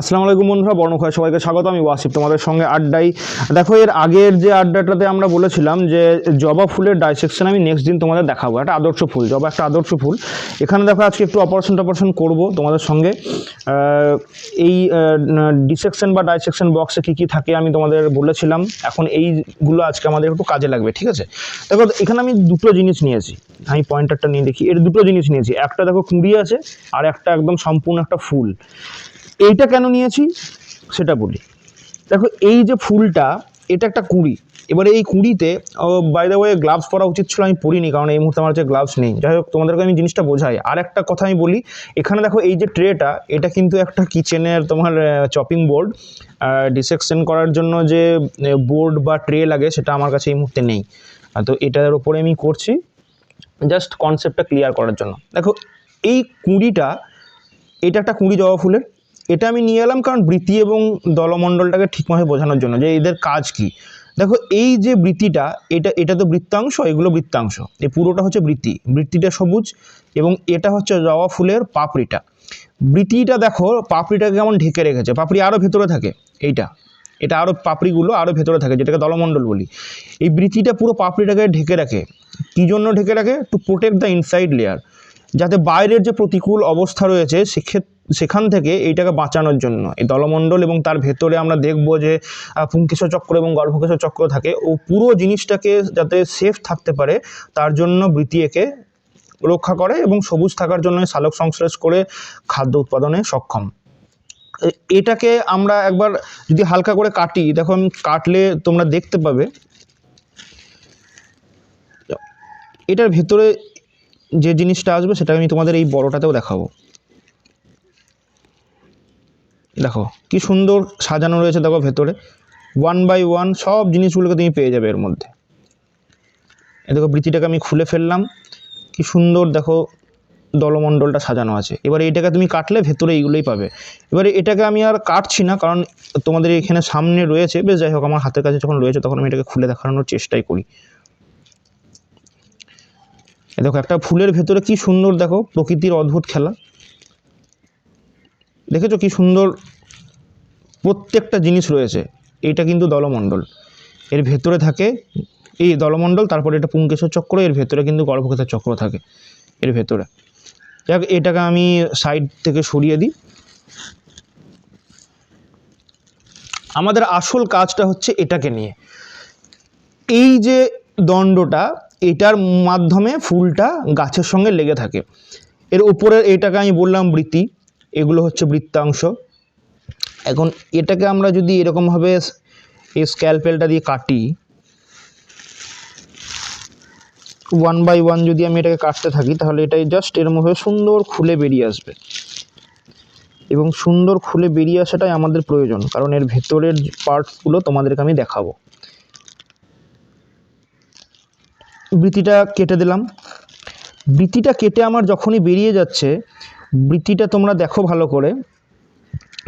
আসসালামু আলাইকুম বন্ধুরা বর্ণক্ষয় সবাইকে স্বাগত। আমি ওয়াসিফ, তোমাদের সঙ্গে আড্ডাই দেখো, এর আগের যে আড্ডাটাতে আমরা বলেছিলাম যে জবা ফুলের ডাইসেকশন আমি নেক্সট দিন তোমাদের দেখাবো। একটা আদর্শ ফুল, জবা একটা আদর্শ ফুল। এখানে দেখো, আজকে একটু অপারেশন টপারেশন করব তোমাদের সঙ্গে। এই ডিসেকশন বা ডাইসেকশন বক্সে কী কী থাকে আমি তোমাদের বলেছিলাম। এখন এইগুলো আজকে আমাদের একটু কাজে লাগবে, ঠিক আছে? দেখো, এখানে আমি দুটো জিনিস নিয়েছি। আমি পয়েন্টারটা নিয়ে দেখি। এর দুটো জিনিস নিয়েছি। একটা দেখো, কুড়ি আছে, আর একটা একদম সম্পূর্ণ একটা ফুল। এইটা কেন নিয়েছি? সেটা বলি। দেখো, এই যে ফুলটা, এটা একটা কুড়ি। এবারে এই কুড়িতে বাই দ্য ওয়ে গ্লাভস পরা উচিত ছিল, আমি পরিনি, কারণ এই মুহূর্তে আমার কাছে গ্লাভস নেই। যাই হোক, তোমাদেরকে আমি জিনিসটা বোঝাই। আর একটা কথা আমি বলি, এখানে দেখো, এই যে ট্রেটা এটা কিন্তু একটা কিচেনের তোমার চপিং বোর্ড ডিসেকশন করার জন্য যে বোর্ড বা ট্রে লাগে, সেটা আমার কাছে এই মুহূর্তে নেই। তো এটার ওপরে আমি করছি জাস্ট কনসেপ্টটা ক্লিয়ার করার জন্য। দেখো, এই কুঁড়িটা, এটা একটা কুঁড়ি জবা ফুলের। এটা আমি নিয়ে এলাম কারণ বৃত্তি এবং দলমণ্ডলটাকে ঠিকভাবে বোঝানোর জন্য যে এদের কাজ কি। দেখো, এই যে বৃত্তিটা, এটা এটা তো বৃত্তাংশ, এগুলো বৃত্তাংশ। এই পুরোটা হচ্ছে বৃত্তি। বৃত্তিটা সবুজ এবং এটা হচ্ছে জবা ফুলের পাপড়িটা। বৃত্তিটা দেখো পাপড়িটাকে কেমন ঢেকে রেখেছে? পাপড়ি আরও ভেতরে থাকে, এইটা। এটা আরও পাপড়িগুলো আরও ভেতরে থাকে, যেটাকে দলমণ্ডল বলি। এই বৃত্তিটা পুরো পাপড়িটাকে ঢেকে রাখে। কী জন্য ঢেকে রাখে? To protect the inside layer যাতে বাইরের যে প্রতিকূল অবস্থা রয়েছে সেক্ষেত্রে সেখান থেকে এইটাকে বাঁচানোর জন্য। এই দলমণ্ডল এবং তার ভেতরে আমরা দেখব যে পুংকেশর চক্র এবং গর্ভকেশর চক্র থাকে, ও পুরো জিনিসটাকে যাতে সেফ থাকতে পারে, তার জন্য বৃত্তি একে রক্ষা করে এবং সবুজ থাকার জন্য সালোক সংশ্লেষ করে খাদ্য উৎপাদনে সক্ষম। এটাকে আমরা একবার যদি হালকা করে কাটি, দেখো কাটলে তোমরা দেখতে পাবে। এটার ভেতরে যে জিনিসটা আসবে সেটা আমি তোমাদের এই বড়টাতেও দেখাবো। দেখো, কি সুন্দর সাজানো রয়েছে দেখো ভেতরে। ওয়ান বাই ওয়ান সব জিনিসগুলোকে তুমি পেয়ে যাবে এর মধ্যে। এ দেখো, বৃত্তিটাকে আমি খুলে ফেললাম। কি সুন্দর দেখো দলমণ্ডলটা সাজানো আছে। এবারে এটাকে তুমি কাটলে ভেতরে এইগুলোই পাবে। এবারে এটাকে আমি আর কাটছি না, কারণ তোমাদের এখানে সামনে রয়েছে। বেশ, যাই হোক, আমার হাতের কাছে যখন রয়েছে তখন আমি এটাকে খুলে দেখানোর চেষ্টাই করি। দেখো, একটা ফুলের ভেতরে কি সুন্দর দেখো, প্রকৃতির অদ্ভুত খেলা। দেখেছ কি সুন্দর প্রত্যেকটা জিনিস রয়েছে এইটা কিন্তু দলমণ্ডল। এর ভেতরে থাকে, এই দলমণ্ডল, তারপরে এটা পুঙ্কেশ্বর চক্র, এর ভেতরে কিন্তু গর্ভকেশর চক্র থাকে, এর ভেতরে। যাক, এটাকে আমি সাইড থেকে সরিয়ে দিই। আমাদের আসল কাজটা হচ্ছে এটাকে নিয়ে। এই যে দণ্ডটা এটার মাধ্যমে ফুলটা গাছের সঙ্গে লেগে থাকে। এর উপরে এটাকে আমি বললাম বৃত্তি, এগুলো হচ্ছে বৃত্তাংশ। এখন এটাকে আমরা যদি এরকমভাবে এই স্ক্যালপেলটা দিয়ে কাটি ওয়ান বাই ওয়ান যদি আমি এটাকে কাটতে থাকি, তাহলে এটাই জাস্ট এরমভাবে সুন্দর খুলে বেরিয়ে আসবে। এবং সুন্দর খুলে বেরিয়ে আসাটাই আমাদের প্রয়োজন, কারণ এর ভেতরের পার্টসগুলো তোমাদেরকে আমি দেখাবো। বৃত্তিটা কেটে দিলাম। বৃত্তিটা কেটে আমার যখনই বেরিয়ে যাচ্ছে, বৃত্তিটা তোমরা দেখো ভালো করে।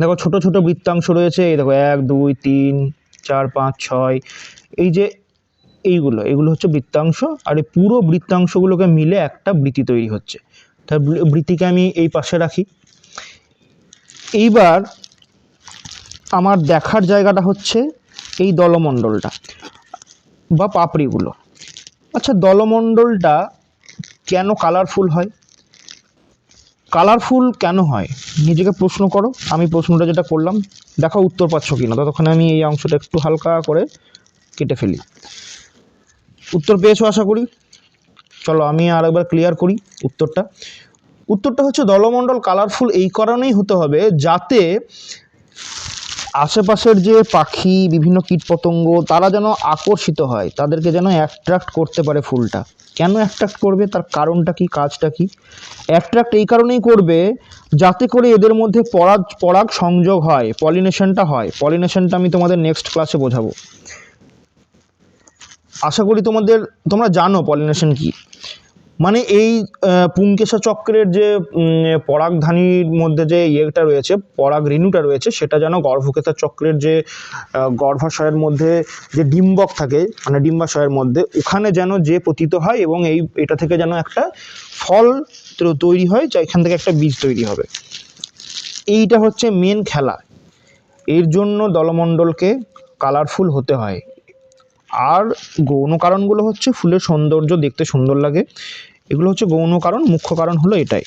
দেখো ছোট ছোট বৃত্তাংশ রয়েছে, এই দেখো এক, দুই, তিন, চার, পাঁচ, ছয়, এই যে এইগুলো, এগুলো হচ্ছে বৃত্তাংশ। আর এই পুরো বৃত্তাংশগুলোকে মিলে একটা বৃত্তি তৈরি হচ্ছে। তার বৃত্তিকে আমি এই পাশে রাখি। এইবার আমার দেখার জায়গাটা হচ্ছে এই দলমণ্ডলটা বা পাপড়িগুলো। আচ্ছা দলমণ্ডলটা কেন কালারফুল হয়? কালারফুল কেন হয়? নিজেকে প্রশ্ন করো। আমি প্রশ্নটা যেটা করলাম, দেখো উত্তর পাচ্ছ কিনা। ততক্ষণে আমি এই অংশটা একটু হালকা করে কেটে ফেলি। উত্তর পেয়েছ আশা করি? চলো, আমি আর একবার ক্লিয়ার করি উত্তরটা। উত্তরটা হচ্ছে, দলমণ্ডল কালারফুল এই কারণেই হতে হবে যাতে আশেপাশের যে পাখি, বিভিন্ন কীটপতঙ্গ, তারা যেন আকর্ষিত হয়, তাদেরকে যেন অ্যাট্রাক্ট করতে পারে ফুলটা। কেন অ্যাট্রাক্ট করবে? তার কারণটা কি? কাজটা কি? অ্যাট্রাক্ট এই কারণেই করবে যাতে করে এদের মধ্যে পরাগ পরাগ সংযোগ হয় পলিনেশনটা হয়। পলিনেশনটা আমি তোমাদের নেক্সট ক্লাসে বোঝাবো। আশা করি তোমাদের, তোমরা জানো পলিনেশন কি। মানে এই পুংকেশা চক্রের যে পরাগধানীর মধ্যে যে ইয়েটা রয়েছে, পরাগ রেণুটা রয়েছে, সেটা যেন গর্ভকেশা চক্রের যে গর্ভাশয়ের মধ্যে যে ডিম্বক থাকে মানে ডিম্বাশয়ের মধ্যে, ওখানে যেন যে পতিত হয় এবং এই, এটা থেকে যেন একটা ফল তৈরি হয়, যা এখান থেকে একটা বীজ তৈরি হবে। এইটা হচ্ছে মেন খেলা। এর জন্য দলমণ্ডলকে কালারফুল হতে হয়। আর গৌণ কারণগুলো হচ্ছে ফুলের সৌন্দর্য দেখতে সুন্দর লাগে। এগুলো হচ্ছে গৌণ কারণ, মুখ্য কারণ হলো এটাই।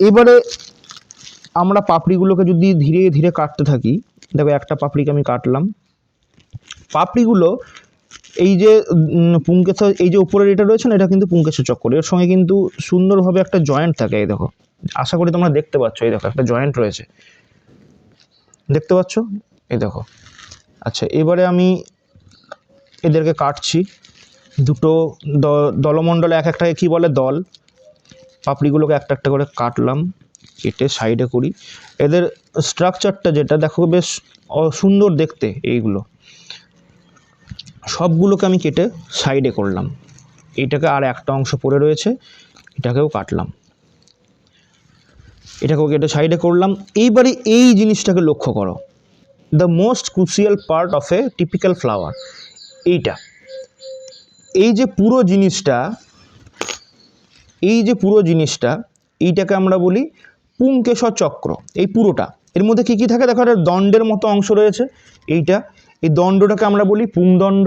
এবারে আমরা পাপড়িগুলোকে যদি ধীরে ধীরে কাটতে থাকি, দেখো একটা পাপড়িকে আমি কাটলাম। পাপড়িগুলো এই যে পুঙ্কেশ্বর, এই যে উপরের এটা রয়েছে না, এটা কিন্তু পুঙ্কেশ্বর চক্কর। এর সঙ্গে কিন্তু সুন্দরভাবে একটা জয়েন্ট থাকে, এই দেখো। আশা করি তোমরা দেখতে পাচ্ছ, এই দেখো, একটা জয়েন্ট রয়েছে। দেখতে পাচ্ছ? এই দেখো। আচ্ছা এবারে আমি এদেরকে কাটছি। দুটো দলমণ্ডলে এক একটাকে কী বলে? দল। পাপড়িগুলোকে একটা একটা করে কাটলাম, কেটে সাইডে করি। এদের স্ট্রাকচারটা যেটা, দেখো বেশ সুন্দর দেখতে এইগুলো। সবগুলোকে আমি কেটে সাইডে করলাম। এটাকে আর একটা অংশ পড়ে রয়েছে, এটাকেও কাটলাম। এটাকেও কেটে সাইডে করলাম। এইবারে এই জিনিসটাকে লক্ষ্য করো। The most crucial part of a typical flower এই যে পুরো জিনিসটা, এই যে পুরো জিনিসটা, এইটাকে আমরা বলি পুঙ্কেশ্বর চক্র, এই পুরোটা। এর মধ্যে কী কী থাকে? দেখো, একটা দণ্ডের মতো অংশ রয়েছে, এইটা। এই দণ্ডটাকে আমরা বলি পুংদণ্ড।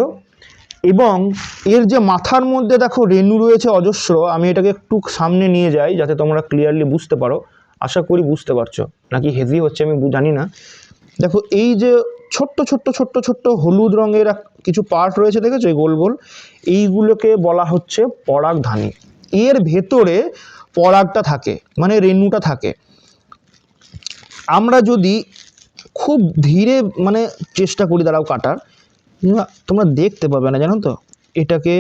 এবং এর যে মাথার মধ্যে দেখো, রেণু রয়েছে অজস্র, আমি এটাকে একটু সামনে নিয়ে যাই, যাতে তোমরা ক্লিয়ারলি বুঝতে পারো। আশা করি বুঝতে পারছ। নাকি হেভি হচ্ছে, আমি জানি না। দেখো, এই যে ছোট্ট ছোট্ট ছোট্ট ছোট্ট হলুদ রঙের কিছু পার্ট রয়েছে, দেখেছ? এই গোল গোল। এইগুলোকে বলা হচ্ছে পরাগধানী। এর ভেতরে পরাগটা থাকে মানে রেণুটা থাকে। আমরা যদি খুব ধীরে মানে চেষ্টা করি দাঁড়াও কাটার তোমরা দেখতে পাবে না, জানো তো? এটাকে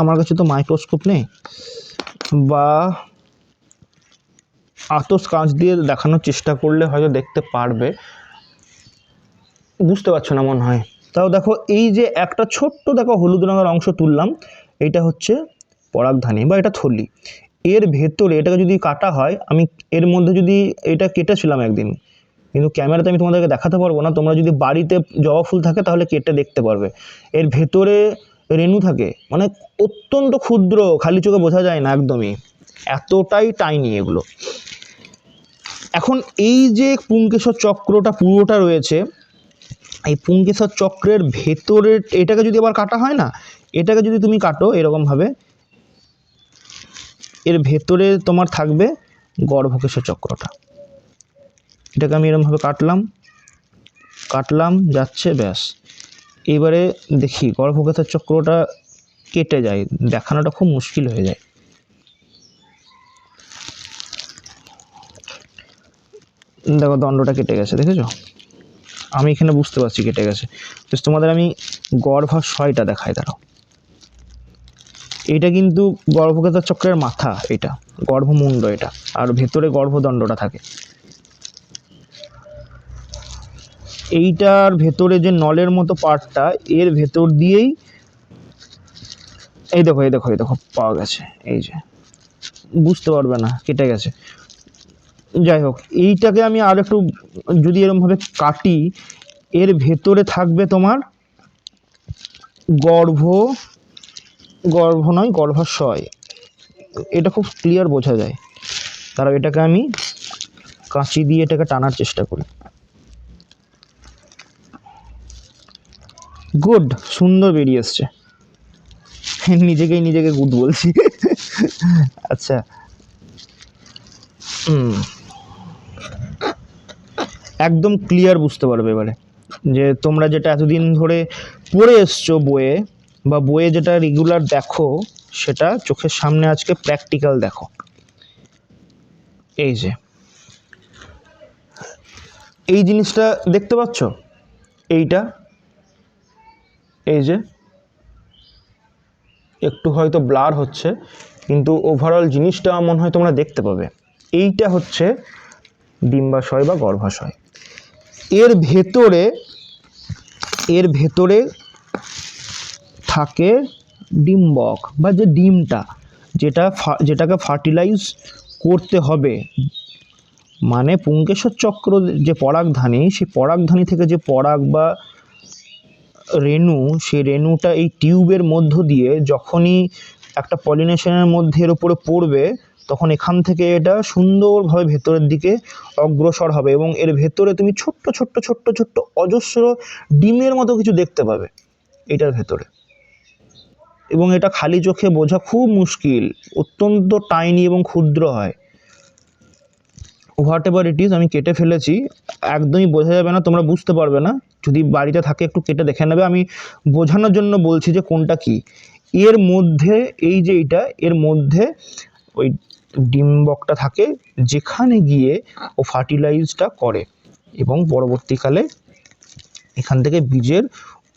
আমার কাছে তো মাইক্রোস্কোপ নেই, বা আতস কাঁচ দিয়ে দেখানোর চেষ্টা করলে হয়তো দেখতে পারবে। বুঝতে পারছ না মনে হয়। তাও দেখো, এই যে একটা ছোট্ট দেখো হলুদ রঙের অংশ তুললাম এইটা হচ্ছে পরাগধানী বা এটা থলি। এর ভেতরে এটাকে যদি কাটা হয়, আমি এর মধ্যে যদি এটা কেটেছিলাম একদিন, কিন্তু ক্যামেরাতে আমি তোমাদেরকে দেখাতে পারব না, তোমরা যদি বাড়িতে জবা ফুল থাকে তাহলে কেটে দেখতে পারবে। এর ভেতরে রেণু থাকে মানে অত্যন্ত ক্ষুদ্র, খালি চোখে বোঝা যায় না একদমই। এতটাই টাইনি এগুলো। এখন এই যে পুঙ্কেশ্বর চক্রটা পুরোটা রয়েছে এই পুঙ্কেশ্বর চক্রের ভেতরের, এটাকে যদি আবার কাটা হয় না, এটাকে যদি তুমি কাটো এরকমভাবে, এর ভেতরে তোমার থাকবে গর্ভকেশ্বর চক্রটা। এটাকে আমি এরকমভাবে কাটলাম কাটলাম, যাচ্ছে, ব্যাস। এবারে দেখি গর্ভকেশ্বর চক্রটা কেটে যায়, দেখানোটা খুব মুশকিল হয়ে যায়। দেখো দণ্ডটা কেটে গেছে, দেখেছ? আমি এখানে বুঝতে পারছি কেটে গেছে। বেশ তোমাদের আমি গর্ভ গর্ভাশয়টা দেখাই, দাঁড়াও। এটা কিন্তু গর্ভকেতা চক্রের মাথা, এটা। গর্ভমুণ্ড এটা। আর ভেতরে গর্ভদণ্ডটা থাকে। এইটার ভেতরে যে নলের মতো পার্টটা, এর ভেতর দিয়েই এই দেখো এই দেখো এই দেখো, পাওয়া গেছে। এই যে। বুঝতে পারবে না, কেটে গেছে। যাই হোক এইটাকে আমি আর একটু যদি এরমভাবে কাটি, এর ভেতরে থাকবে তোমার গর্ভ গর্ভ নয়, গর্ভাশয়। এটা খুব ক্লিয়ার বোঝা যায়। তারা এটাকে আমি কাঁচি দিয়ে এটাকে টানার চেষ্টা করি। গুড, সুন্দর বেরিয়ে এসছে। নিজেকেই নিজেকে গুড বলছি। আচ্ছা। হুম। একদম ক্লিয়ার বুঝতে পারবে এবারে। যে তোমরা যেটা এতদিন ধরে পড়ে এসছো বইয়ে বা বইয়ে যেটা রেগুলার দেখো, সেটা চোখের সামনে আজকে প্র্যাকটিক্যাল দেখো। এই যে। এই জিনিসটা দেখতে পাচ্ছ? এইটা। এই যে। একটু হয়তো ব্লার হচ্ছে, কিন্তু ওভারঅল জিনিসটা মনে হয় তোমরা দেখতে পাবে। এইটা হচ্ছে ডিম্বাশয় বা গর্ভাশয়। এর ভেতরে এর ভেতরে থাকে ডিম্বক বা যে ডিমটা, যেটা যেটাকে ফার্টিলাইজ করতে হবে। মানে পুঙ্কেশ্বর চক্র যে পরাগধানী, সেই পরাগধানী থেকে যে পরাগ বা রেণু, সেই রেণুটা এই টিউবের মধ্য দিয়ে যখনই একটা পলিনেশনের মধ্যে এর উপরে পড়বে তখন এখান থেকে এটা সুন্দরভাবে ভেতরের দিকে অগ্রসর হবে এবং এর ভেতরে তুমি ছোট্ট ছোট্ট ছোট্ট ছোট্ট অজস্র ডিমের মতো কিছু দেখতে পাবে এটার ভেতরে। এবং এটা খালি চোখে বোঝা খুব মুশকিল, অত্যন্ত টাইনি এবং ক্ষুদ্র হয়। হোয়াট এভার ইট ইজ আমি কেটে ফেলেছি, একদমই বোঝা যাবে না, তোমরা বুঝতে পারবে না। যদি বাড়িতে থাকে, একটু কেটে দেখে নেবে। আমি বোঝানোর জন্য বলছি যে কোনটা কি? এর মধ্যে, এই যে এইটা এর মধ্যে ওই ডিম্বকটা থাকে, যেখানে গিয়ে ও ফার্টিলাইজটা করে এবং পরবর্তীকালে এখান থেকে বীজের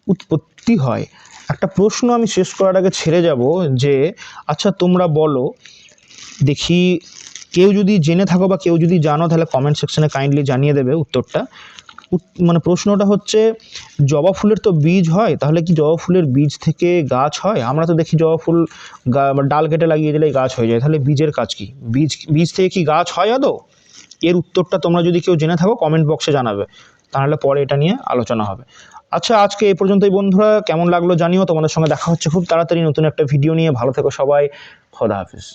উৎপত্তি হয়। একটা প্রশ্ন আমি শেষ করার আগে ছেড়ে যাব যে আচ্ছা তোমরা বলো, দেখি কেউ যদি জেনে থাকো বা কেউ যদি জানো, তাহলে কমেন্ট সেকশনে কাইন্ডলি জানিয়ে দেবে উত্তরটা। উত- মানে প্রশ্নটা হচ্ছে, জবা ফুলের তো বীজ হয়, তাহলে কি জবা ফুলের বীজ থেকে গাছ হয়? আমরা তো দেখি জবা ফুল বা ডাল কেটে লাগিয়ে দিলেই গাছ হয়ে যায়, তাহলে বীজের কাজ কি? বীজ বীজ থেকে কি গাছ হয় আদৌ? এর উত্তরটা তোমরা যদি কেউ জেনে থাকো কমেন্ট বক্সে জানাবে, তাহলে পরে এটা নিয়ে আলোচনা হবে। আচ্ছা আজকে এই পর্যন্তই বন্ধুরা, কেমন লাগল জানিও, তোমাদের সঙ্গে দেখা হচ্ছে খুব তাড়াতাড়ি নতুন একটা ভিডিও নিয়ে, ভালো থেকো সবাই, খোদা হাফিজ।